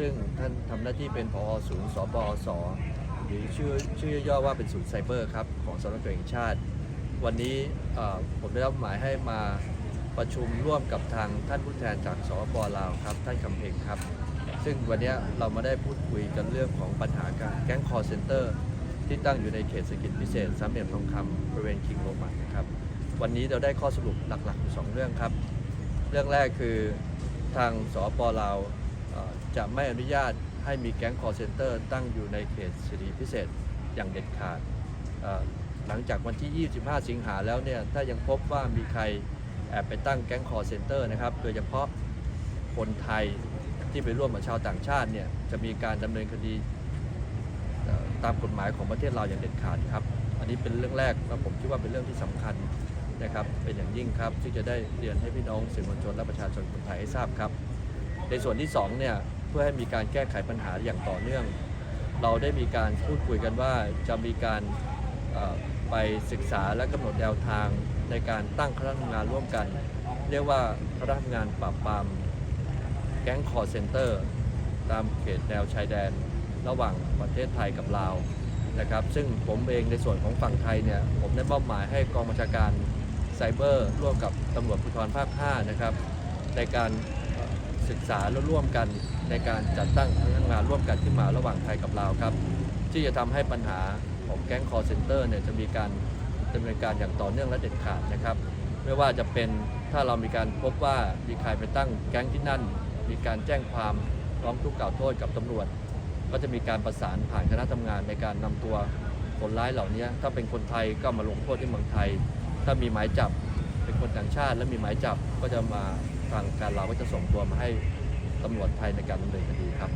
ซึ่งท่านทำหน้าที่เป็นผอศูนย์สปอสหรือชื่อชื่อย่อว่าเป็นศูนย์ไซเบอร์ครับของสำนักงานตำรวจแห่งชาติ วันนี้ผมได้รับหมายให้มาประชุมร่วมกับทางท่านผู้แทนจากสปลาวครับท่านคำเพ็งครับ ซึ่งวันนี้เรามาได้พูดคุยกันเรื่องของปัญหาการแก๊งคอร์เซนเตอร์ที่ตั้งอยู่ในเขตเศรษฐกิจพิเศษสามเหลี่ยมทองคำบริเวณคิงโรมันนะครับวันนี้เราได้ข้อสรุปหลักๆอยู่สองเรื่องครับ เรื่องแรกคือทางสปลาวเอ่อ จะไม่อนุญาตให้มีแก๊งคอร์เซนเตอร์ตั้งอยู่ในเขตเศรษฐกิจพิเศษอย่างเด็ดขาด หลังจากวันที่ 25 สิงหาแล้วเนี่ย ถ้ายังพบว่ามีใครแอบไปตั้งแก๊งคอร์เซนเตอร์นะครับ โดยเฉพาะคนไทยที่ไปร่วมกับชาวต่างชาติเนี่ย จะมีการดำเนินคดีตามกฎหมายของประเทศเราอย่างเด็ดขาดครับ อันนี้เป็นเรื่องแรกและผมคิดว่าเป็นเรื่องที่สำคัญนะครับ เป็นอย่างยิ่งครับที่จะได้เรียนให้พี่น้องสื่อมวลชนและประชาชนคนไทยให้ทราบครับ ในส่วนที่2เนี่ย เพื่อให้มีการแก้ไขปัญหาอย่างต่อเนื่อง เราได้มีการพูดคุยกันว่าจะมีการไปศึกษาและกำหนดแนวทางในการตั้งคณะทำงานร่วมกัน เรียกว่าคณะทำงานปราบปรามแก๊งคอร์เซนเตอร์ ตามเขตแนวชายแดน ระหว่างประเทศไทยกับลาวนะครับ ซึ่งผมเองในส่วนของฝั่งไทยเนี่ย ผมได้มอบหมายให้กองบัญชาการไซเบอร์ร่วมกับตำรวจภูธรภาค 5 นะครับ ในการ ศึกษาและร่วมกันในการจัดตั้งคณะทำงานร่วมกันขึ้นมาระหว่างไทยกับลาวครับ ที่จะทำให้ปัญหาของแก๊งคอร์เซนเตอร์เนี่ยจะมีการดำเนินการอย่างต่อเนื่องและเด็ดขาดนะครับ ไม่ว่าจะเป็นถ้าเรามีการพบว่ามีใครไปตั้งแก๊งที่นั่น มีการแจ้งความร้องทุกข์กล่าวโทษกับตำรวจ ก็จะมีการประสานผ่านคณะทำงานในการนำตัวคนร้ายเหล่านี้ ถ้าเป็นคนไทยก็มาลงโทษที่เมืองไทย ถ้ามีหมายจับเป็นคนต่างชาติและมีหมายจับก็จะมา ทางการเราก็จะส่งตัวมาให้ตำรวจไทยในการดำเนินคดีครับ